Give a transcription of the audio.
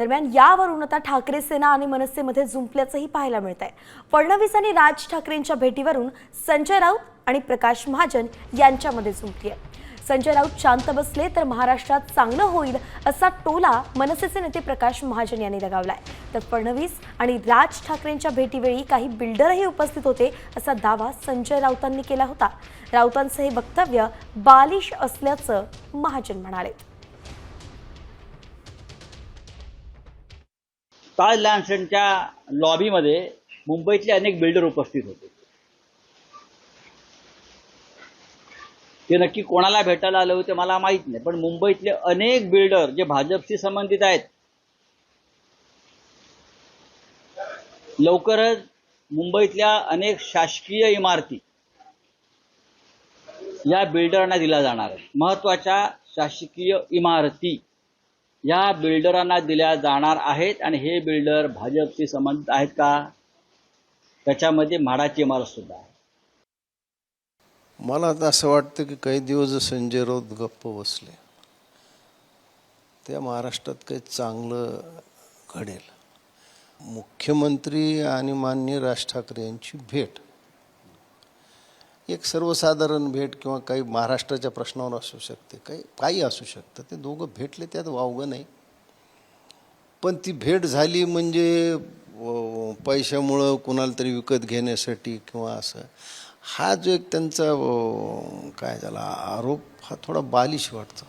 दरम्यान यावरून आता ठाकरे सेना आणि मनसेमध्ये जुंपल्याचंही पाहायला मिळत आहे फडणवीस आणि राज ठाकरेंच्या भेटीवरून संजय राऊत आणि प्रकाश महाजन यांच्यामध्ये जुंपली आहे संजय राऊत शांत बसले तर महाराष्ट्रात चांगलं होईल असा टोला मनसेचे नेते प्रकाश महाजन यांनी लगावलाय. तर फडणवीस आणि राज ठाकरेंच्या भेटीवेळी काही बिल्डरही उपस्थित होते असा दावा संजय राऊतांनी केला होता. राऊतांचं हे वक्तव्य बालिश असल्याचं महाजन म्हणाले. ताज लॅन्सनच्या लॉबीमध्ये मुंबईतले अनेक बिल्डर उपस्थित होते. ते नक्की कोणाला भेटायला आले होते मला माहीत नाही पण मुंबईतले अनेक बिल्डर जे भाजपशी संबंधित आहेत लवकरच मुंबईतल्या अनेक शासकीय इमारती या बिल्डरांना दिल्या जाणार आहेत. महत्त्वाच्या शासकीय इमारती या बिल्डरांना दिल्या जाणार आहेत आणि हे बिल्डर भाजपशी संबंधित आहेत का? त्याच्यामध्ये म्हाडाची इमारत सुद्धा आहे. मला आता असं वाटतं की काही दिवस संजय राऊत गप्प बसले त्या महाराष्ट्रात काही चांगलं घडेल. मुख्यमंत्री आणि माननीय राज ठाकरे यांची भेट एक सर्वसाधारण भेट किंवा काही महाराष्ट्राच्या प्रश्नावर असू शकते काही काही असू शकतं. ते दोघं भेटले त्यात वावगं नाही. पण ती भेट झाली म्हणजे पैशामुळं कुणाला तरी विकत घेण्यासाठी किंवा असं. हा जो एक त्यांचा काय झाला आरोप हा थोडा बालिश वाटतो.